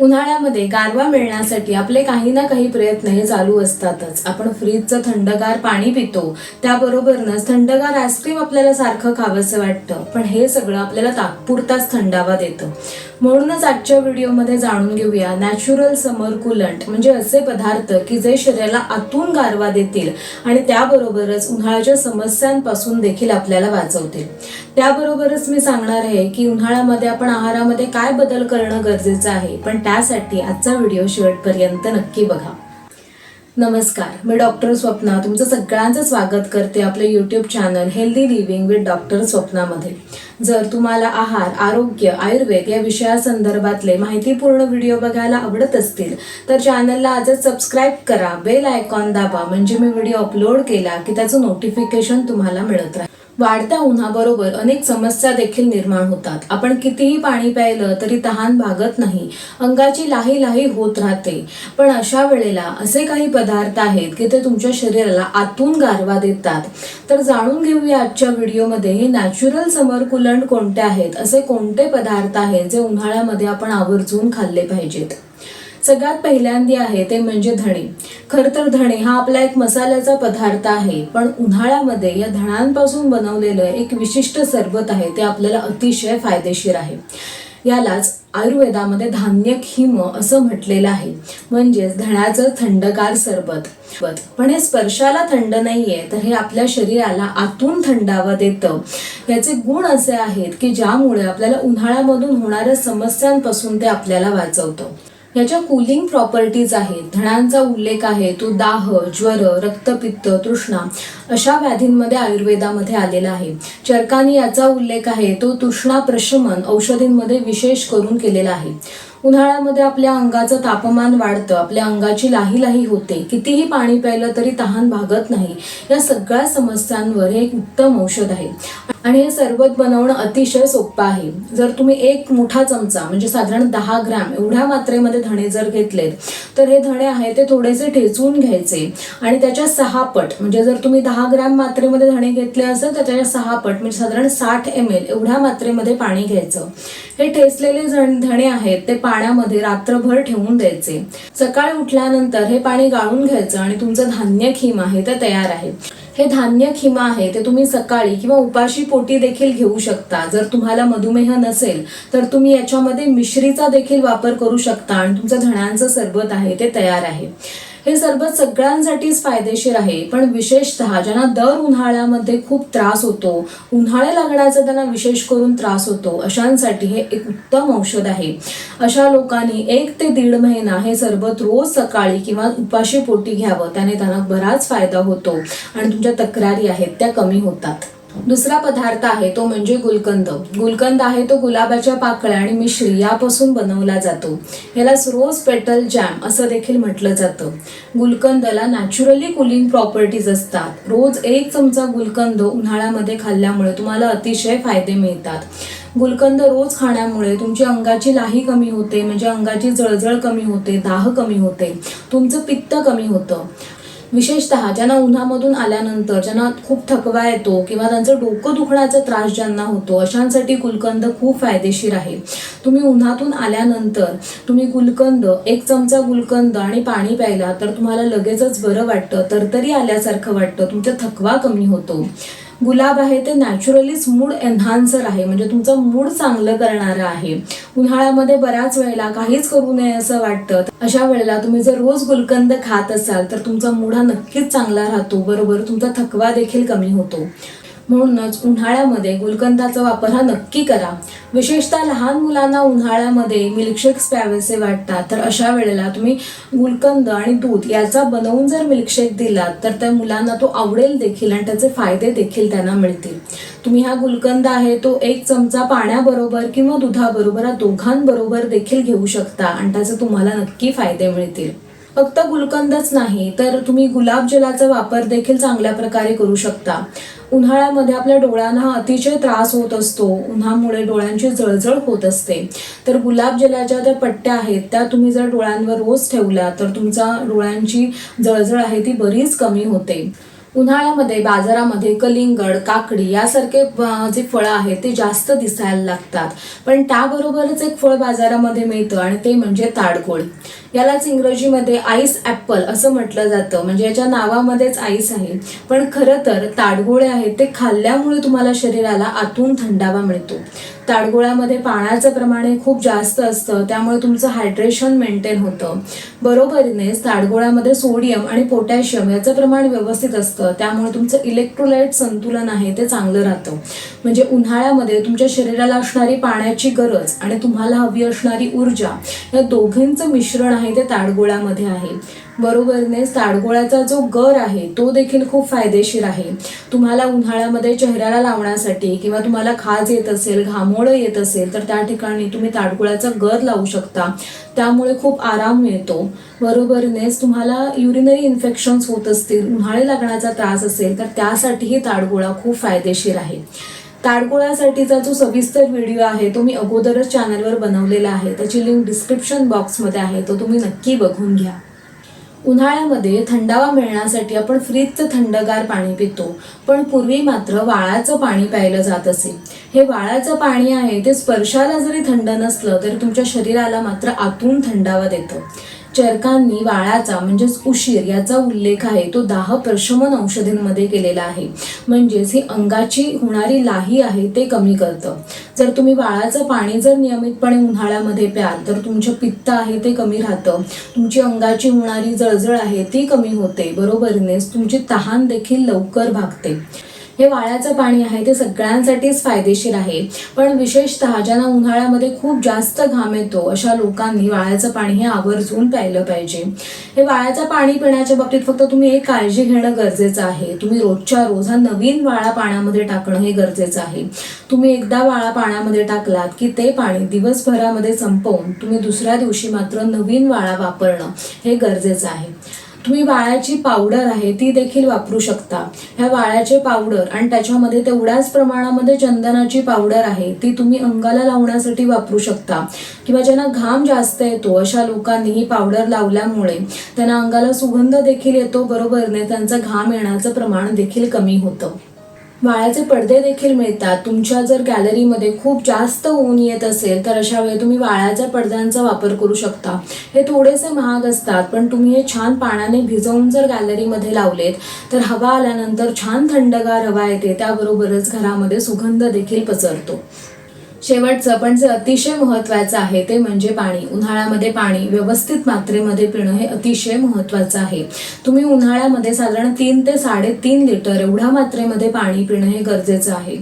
उन्हाळ्यामध्ये गारवा मिळण्यासाठी आपले काही ना काही प्रयत्न हे चालू असतातच. आपण फ्रीजचं थंडगार पाणी पितो त्याबरोबरच थंडगार आईस्क्रीम आपल्याला सारखं खावंसं वाटतं. पण हे सगळं आपल्याला तात्पुरताच थंडावा देतं. म्हणूनच आजच्या व्हिडिओमध्ये जाणून घेऊया. नॅचरल समर कुलंट म्हणजे असे पदार्थ की जे शरीराला आतून गारवा देतील आणि त्याबरोबरच उन्हाळ्याच्या समस्यांपासून देखील आपल्याला वाचवतील. त्याबरोबरच मी सांगणार आहे की उन्हाळ्यामध्ये आपण आहारामध्ये काय बदल करणं गरजेचं आहे पण त्यासाठी आजचा व्हिडिओ शेवटपर्यंत नक्की बघा. नमस्कार मी डॉक्टर स्वप्ना. तुमचं सगळ्यांचं स्वागत करते आपलं YouTube channel healthy living with doctor स्वप्नामध्ये. जर तुम्हाला आहार आरोग्य आयुर्वेद या विषयासंदर्भातले माहितीपूर्ण व्हिडिओ बघायला आवडत असतील तर चॅनलला आजच सबस्क्राईब करा. बेल आयकॉन दाबा. म्हणजे मी व्हिडिओ अपलोड केला की त्याचं नोटिफिकेशन तुम्हाला मिळत राहील. वाढत्या उन्हाबरोबर अनेक समस्या देखील निर्माण होतात. आपण कितीही पाणी प्यायलं तरी तहान भागत नाही. अंगाची लाही लाही होत राहते. पण अशा वेळेला असे काही पदार्थ आहेत की ते तुमच्या शरीराला आतून गारवा देतात. तर जाणून घेऊया आजच्या व्हिडिओमध्ये हे नॅचरल समर कुलंट कोणते आहेत? असे कोणते पदार्थ आहेत जे उन्हाळ्यामध्ये आपण आवर्जून खाल्ले पाहिजेत? सगळ्यात पहिल्यांदी आहे ते म्हणजे धणे. खर तर धणे हा आपला एक मसाल्याचा पदार्थ आहे पण उन्हाळ्यामध्ये या धणांपासून बनवलेलं एक विशिष्ट सरबत आहे ते आपल्याला अतिशय फायदेशीर आहे. यालाच आयुर्वेदामध्ये धान्य हिम असं म्हटलेलं आहे. म्हणजेच धण्याचं थंडगार सरबत. पण हे स्पर्शाला थंड नाहीये तर हे आपल्या शरीराला आतून थंडावा देतं. याचे गुण असे आहेत की ज्यामुळे आपल्याला उन्हाळ्यामधून होणाऱ्या समस्यांपासून ते आपल्याला वाचवतं. याच्या कुलिंग प्रॉपर्टीज आहेत. धणांचा उल्लेख आहे तो दाह ज्वर रक्तपित्त तृष्णा अशा व्याधींमध्ये आयुर्वेदामध्ये आलेला आहे. चरकानी याचा उल्लेख आहे तो तृष्णा प्रशमन औषधींमध्ये विशेष करून केलेला आहे. उन्हाळ्यामध्ये आपल्या अंगाचं तापमान वाढतं आपल्या अंगाची लाही लाही होते. कितीही पाणी प्यायलं तरी तहान भागत नाही. या सगळ्या समस्यांवर हे एक उत्तम औषध आहे. आणि हे सरबत बनवणं अतिशय सोपं आहे. जर तुम्ही एक मोठा चमचा म्हणजे साधारण दहा ग्रॅम एवढ्या मात्रेमध्ये धणे जर घेतलेत तर हे धणे आहे ते थोडेसे ठेचून घ्यायचे. आणि त्याच्या सहा पट म्हणजे जर तुम्ही दहा ग्रॅम मात्रेमध्ये धणे घेतले असेल तर त्याच्या सहा पट म्हणजे साधारण साठ एम एल एवढ्या मात्रेमध्ये पाणी घ्यायचं. हे ठेचलेले धणे आहेत ते पाण्यामध्ये रात्रभर ठेवून द्यायचे. सकाळी उठल्यानंतर हे पाणी गाळून घ्यायचं आणि तुमचं धान्य खीम आहे ते तयार आहे. हे धान्य खिमा आहे ते तुम्ही सकाळी किंवा उपाशी पोटी देखील घेऊ शकता. जर तुम्हाला मधुमेह नसेल तर तुम्ही याच्यामध्ये मिश्रीचा देखील वापर करू शकता आणि तुमचं धण्यांचं सरबत आहे ते तयार आहे. हे सरबत सगळ्यांसाठीच फायदेशीर आहे. पण विशेषतः ज्यांना दर उन्हाळ्यामध्ये खूप त्रास होतो उन्हाळे लागण्याचा त्यांना विशेष करून त्रास होतो अशांसाठी हे एक उत्तम औषध आहे. अशा लोकांनी एक ते दीड महिना हे सरबत रोज सकाळी किंवा उपाशी पोटी घ्यावं. त्याने त्यांना बराच फायदा होतो आणि तुमच्या तक्रारी आहेत त्या कमी होतात. दुसरा पदार्थ आहे तो म्हणजे गुलकंद. गुलकंद आहे तो गुलाबाच्या पाकळ्या आणि मिश्री यापासून बनवला जातो. याला रोज पेटल जॅम असं देखील म्हटलं जातं. गुलकंदला नॅचरली कुलिंग प्रॉपर्टीज असतात. रोज एक चमचा गुलकंद उन्हाळ्यामध्ये खाल्ल्यामुळे तुम्हाला अतिशय फायदे मिळतात. गुलकंद रोज खाण्यामुळे तुमची अंगाची लाही कमी होते म्हणजे अंगाची जळजळ कमी होते दाह कमी होते तुमचं पित्त कमी होतं. विशेषतः ज्यांना उन्हामधून आल्यानंतर ज्यांना खूप थकवा येतो किंवा त्यांचं डोकं दुखण्याचा त्रास ज्यांना होतो अशांसाठी गुलकंद खूप फायदेशीर आहे. तुम्ही उन्हातून आल्यानंतर तुम्ही गुलकंद एक चमचा गुलकंद आणि पाणी प्यायला तर तुम्हाला लगेचच बरं वाटतं तरतरी आल्यासारखं वाटतं तुमचा थकवा कमी होतो. गुलाब आहे ते नॅचरलीच मूड एन्हान्सर आहे. म्हणजे तुमचं मूड चांगलं करणारं आहे. उन्हाळ्यामध्ये बऱ्याच वेळेला काहीच करू नये असं वाटतं. अशा वेळेला तुम्ही जर रोज गुलकंद खात असाल तर तुमचा मूड हा नक्कीच चांगला राहतो. बरोबर? तुमचा थकवा देखील कमी होतो. म्हणूनच उन्हाळ्यामध्ये गुलकंदाचा वापर हा नक्की करा. विशेषतः लहान मुलांना उन्हाळ्यामध्ये मिल्कशेक्स प्यावेसे वाटतात. तर अशा वेळेला तुम्ही गुलकंद आणि दूध याचा बनवून जर मिल्कशेक दिलात तर त्या मुलांना तो आवडेल देखील आणि त्याचे फायदे देखील त्यांना मिळतील. तुम्ही हा गुलकंद आहे तो एक चमचा पाण्याबरोबर किंवा दुधाबरोबर हा दोघांबरोबर देखील घेऊ शकता आणि त्याचे तुम्हाला नक्की फायदे मिळतील. फक्त गुलकंदच नाही तर तुम्ही गुलाबजलाचा वापर देखील चांगल्या प्रकारे करू शकता. उन्हाळ्यामध्ये आपल्या डोळ्यांना हा अतिशय त्रास होत असतो. उन्हामुळे डोळ्यांची जळजळ होत असते. तर गुलाब जलाच्या त्या पट्ट्या आहेत त्या तुम्ही जर डोळ्यांवर रोज ठेवल्या तर तुमचा डोळ्यांची जळजळ आहे ती बरीच कमी होते. उन्हाळ्यामध्ये बाजारामध्ये कलिंगड काकडी यासारखे जे फळं आहेत ते जास्त दिसायला लागतात. पण त्याबरोबरच एक फळ बाजारामध्ये मिळतं आणि ते म्हणजे ताडगोळ यालाच इंग्रजीमध्ये आईस ॲपल असं म्हटलं जातं. म्हणजे याच्या नावामध्येच आईस आहे. पण खरं तर ताडगोळे आहेत ते खाल्ल्यामुळे तुम्हाला शरीराला आतून थंडावा मिळतो. ताडगोळ्यामध्ये पाण्याचं प्रमाण हे खूप जास्त असतं त्यामुळे तुमचं हायड्रेशन मेंटेन होतं. बरोबरीनेच ताडगोळ्यामध्ये सोडियम आणि पोटॅशियम याचं प्रमाण व्यवस्थित असतं. त्यामुळे तुमचं इलेक्ट्रोलाइट संतुलन आहे ते चांगलं राहतं. म्हणजे उन्हाळ्यामध्ये तुमच्या शरीराला असणारी पाण्याची गरज आणि तुम्हाला हवी असणारी ऊर्जा या दोघींचं मिश्रण आहे ते ताडगोळ्यामध्ये आहे. बरोबरीनेच ताडगोळ्याचा जो गर आहे तो देखील खूप फायदेशीर आहे. तुम्हाला उन्हाळ्यामध्ये चेहऱ्याला लावण्यासाठी किंवा तुम्हाला खाज येत असेल घामोळं येत असेल तर त्या ठिकाणी तुम्ही ताडगोळ्याचा गर लावू शकता. त्यामुळे खूप आराम मिळतो. बरोबरीनेच तुम्हाला युरिनरी इन्फेक्शन्स होत असतील उन्हाळे लागण्याचा त्रास असेल तर त्यासाठीही ताडगोळा खूप फायदेशीर आहे. ताडगोळ्यासाठीचा जो सविस्तर व्हिडिओ आहे तो मी अगोदरच चॅनलवर बनवलेला आहे. त्याची लिंक डिस्क्रिप्शन बॉक्समध्ये आहे तो तुम्ही नक्की बघून घ्या. उन्हाळ्यामध्ये थंडावा मिळण्यासाठी आपण फ्रीजचं थंडगार पाणी पितो. पण पूर्वी मात्र वाळाचं पाणी प्यायलं जात असे. हे वाळाचं पाणी आहे ते स्पर्शाला जरी थंड नसलं तरी तुमच्या शरीराला मात्र आतून थंडावा देतं. चरकांनी वाळाचा म्हणजेच उशीर याचा उल्लेख आहे. तो दाह प्रशमन औषधींमध्ये केलेला आहे. म्हणजेच ही अंगाची होणारी लाही आहे ते कमी करतं. जर तुम्ही वाळाचं पाणी जर नियमितपणे उन्हाळ्यामध्ये प्याल तर तुमचं पित्त आहे ते कमी राहतं. तुमची अंगाची होणारी जळजळ आहे ती कमी होते. बरोबरीनेच तुमची तहान देखील लवकर भागते. हे वाळ्याचं पाणी आहे ते सगळ्यांसाठीच फायदेशीर आहे. पण विशेषतः ज्यांना उन्हाळ्यामध्ये खूप जास्त घाम येतो अशा लोकांनी वाळ्याचं पाणी हे आवर्जून प्यायलं पाहिजे. हे वाळ्याचं पाणी पिण्याच्या बाबतीत फक्त तुम्ही एक काळजी घेणं गरजेचं आहे. तुम्ही रोजच्या रोज हा नवीन वाळा पाण्यामध्ये टाकणं हे गरजेचं आहे. तुम्ही एकदा वाळा पाण्यामध्ये टाकलात की ते पाणी दिवसभरामध्ये संपवून तुम्ही दुसऱ्या दिवशी मात्र नवीन वाळा वापरणं हे गरजेचं आहे. तुम्ही वाळ्याची पावडर आहे ती देखील वापरू शकता. ह्या वाळ्याचे पावडर आणि त्याच्यामध्ये तेवढ्याच प्रमाणामध्ये चंदनाची पावडर आहे ती तुम्ही अंगाला लावण्यासाठी वापरू शकता. किंवा ज्यांना घाम जास्त येतो अशा लोकांनी ही पावडर लावल्यामुळे त्यांना अंगाला सुगंध देखील येतो बरोबरने त्यांचं घाम येण्याचं प्रमाण देखील कमी होतं. वाळ्याचे पडदे देखील मिळतात. तुमच्या जर गॅलरीमध्ये खूप जास्त ऊन येत असेल तर अशा वेळी तुम्ही वाळ्याच्या पडद्यांचा वापर करू शकता. हे थोडेसे महाग असतात पण तुम्ही हे छान पाण्याने भिजवून जर गॅलरीमध्ये लावलेत तर हवा आल्यानंतर छान थंडगार हवा येते. त्याबरोबरच घरामध्ये सुगंध देखील पसरतो. शेवटचं पण जे अतिशय महत्त्वाचं आहे ते म्हणजे पाणी. उन्हाळ्यामध्ये पाणी व्यवस्थित मात्रेमध्ये पिणं हे अतिशय महत्त्वाचं आहे. तुम्ही उन्हाळ्यामध्ये साधारण तीन ते साडेतीन लिटर एवढ्या मात्रेमध्ये पाणी पिणं हे गरजेचं आहे.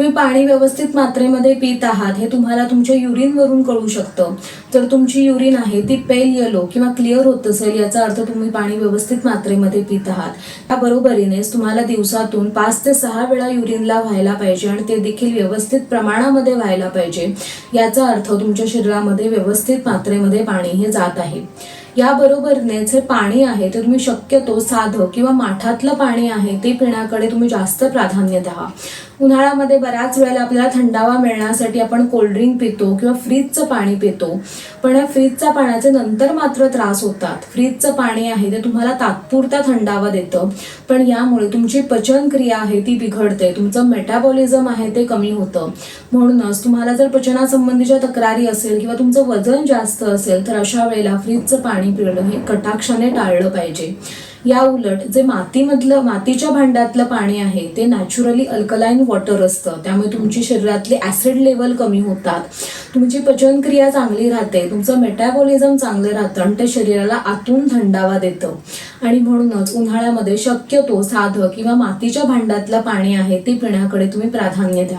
तुम्ही पाणी व्यवस्थित मात्रेमध्ये पित आहात हे तुम्हाला तुमच्या युरिनवरून कळू शकतं. जर तुमची युरिन आहे ती पेल येलो किंवा क्लिअर होत असेल याचा अर्थ तुम्ही पाणी व्यवस्थित मात्रेमध्ये पित आहात. त्या बरोबरीनेच तुम्हाला दिवसातून पाच ते सहा वेळा युरिनला व्हायला पाहिजे आणि ते देखील व्यवस्थित प्रमाणामध्ये व्हायला पाहिजे. याचा अर्थ तुमच्या शरीरामध्ये व्यवस्थित मात्रेमध्ये पाणी हे जात आहे. याबरोबरनेच हे पाणी आहे ते तुम्ही शक्यतो साधं किंवा माठातलं पाणी आहे ते पिण्याकडे तुम्ही जास्त प्राधान्य द्या. उन्हाळ्यामध्ये बऱ्याच वेळेला आपल्याला थंडावा मिळण्यासाठी आपण कोल्ड्रिंक पितो किंवा फ्रीजचं पाणी पितो. पण या फ्रीजच्या पाण्याचे नंतर मात्र त्रास होतात. फ्रीजचं पाणी आहे ते तुम्हाला तात्पुरता थंडावा देतं. पण यामुळे तुमची पचनक्रिया आहे ती बिघडते. तुमचं मेटाबॉलिझम आहे ते कमी होतं. म्हणूनच तुम्हाला जर पचनासंबंधीच्या तक्रारी असेल किंवा तुमचं वजन जास्त असेल तर अशा वेळेला फ्रीजचं पाणी पिणं हे कटाक्षाने टाळलं पाहिजे. या उलट जे मातीमधलं मातीच्या भांड्यातलं पाणी आहे ते नॅचरली अल्कलाईन वॉटर असतं. त्यामुळे तुमची शरीरातली ॲसिड लेवल कमी होतात. तुमची पचनक्रिया चांगली राहते तुमचं मेटाबॉलिझम चांगलं राहतं आणि ते शरीराला आतून थंडावा देतं. आणि म्हणूनच उन्हाळ्यामध्ये शक्यतो साधं किंवा मातीच्या भांड्यातलं पाणी आहे ते पिण्याकडे तुम्ही प्राधान्य द्या.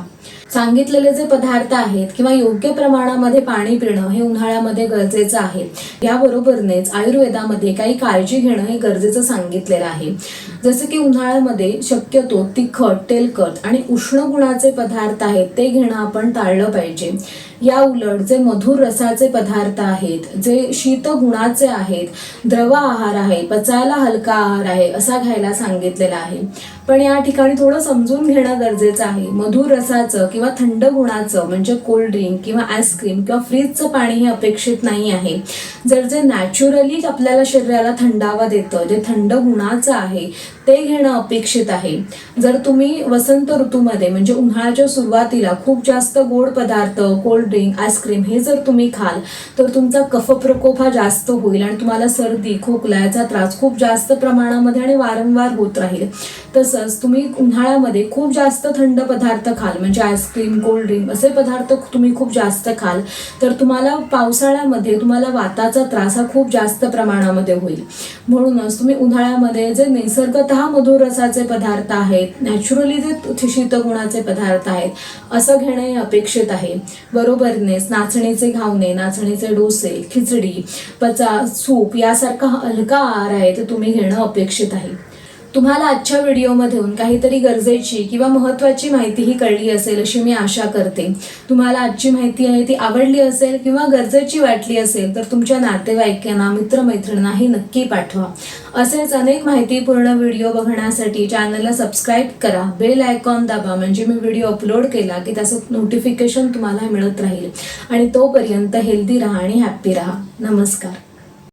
सांगितलेले जे पदार्थ आहेत किंवा योग्य प्रमाणामध्ये पाणी पिणं हे उन्हाळ्यामध्ये गरजेचं आहे. याबरोबरनेच आयुर्वेदामध्ये काही काळजी घेणं हे गरजेचं सांगितलेलं आहे. जसं की उन्हाळ्यामध्ये शक्यतो तिखट तेलकट आणि उष्ण गुणाचे पदार्थ आहेत ते घेणं आपण टाळलं पाहिजे. या उलट जे मधुर रसाचे पदार्थ आहेत जे शीत गुणाचे आहेत द्रव आहार आहे पचायला हलका आहार आहे असा घ्यायला सांगितलेला आहे. पण या ठिकाणी थोडं समजून घेणं गरजेचं आहे. मधुर रसाचं किंवा थंड गुणाचं म्हणजे कोल्ड ड्रिंक किंवा आईस्क्रीम किंवा फ्रीजचं पाणी हे अपेक्षित नाही आहे. जर जे नॅचरली आपल्याला शरीराला थंडावा देतं जे थंड गुणाचं आहे ते घेणं अपेक्षित आहे. जर तुम्ही वसंत ऋतूमध्ये म्हणजे उन्हाळ्याच्या सुरुवातीला खूप जास्त गोड पदार्थ कोल्ड ड्रिंक आईस्क्रीम हे जर तुम्ही खाल तर तुमचा कफ प्रकोप हा जास्त होईल आणि तुम्हाला सर्दी खोकला याचा त्रास खूप जास्त प्रमाणामध्ये आणि वारंवार होत राहील. तसंच तुम्ही उन्हाळ्यामध्ये खूप जास्त थंड पदार्थ खाल म्हणजे आईस्क्रीम कोल्ड ड्रिंक असे पदार्थ तुम्ही खूप जास्त खाल तर तुम्हाला पावसाळ्यामध्ये तुम्हाला वाताचा त्रास हा खूप जास्त प्रमाणामध्ये होईल. म्हणूनच तुम्ही उन्हाळ्यामध्ये जे नैसर्गतः मधुर रसाचे पदार्थ आहेत नॅचरली जे शीतगुणाचे पदार्थ आहेत असं घेणे अपेक्षित आहे. बरोबर? बरोबरनेच नाचणीचे घावणे नाचणीचे डोसे खिचडी पचा सूप यासारखा हलका आहार आहे ते तुम्ही घेणं अपेक्षित आहे. तुम्हाला आजच्या व्हिडिओमधून काहीतरी गरजेची किंवा महत्त्वाची माहितीही कळली असेल अशी मी आशा करते. तुम्हाला आजची माहिती आहे ती आवडली असेल किंवा गरजेची वाटली असेल तर तुमच्या नातेवाईकांना मित्रमैत्रिणींनाही नक्की पाठवा. असेच अनेक माहितीपूर्ण व्हिडिओ बघण्यासाठी चॅनलला सबस्क्राईब करा. बेल आयकॉन दाबा म्हणजे मी व्हिडिओ अपलोड केला की त्याचं नोटिफिकेशन तुम्हाला मिळत राहील. आणि तोपर्यंत हेल्दी राहा आणि हॅप्पी राहा. नमस्कार.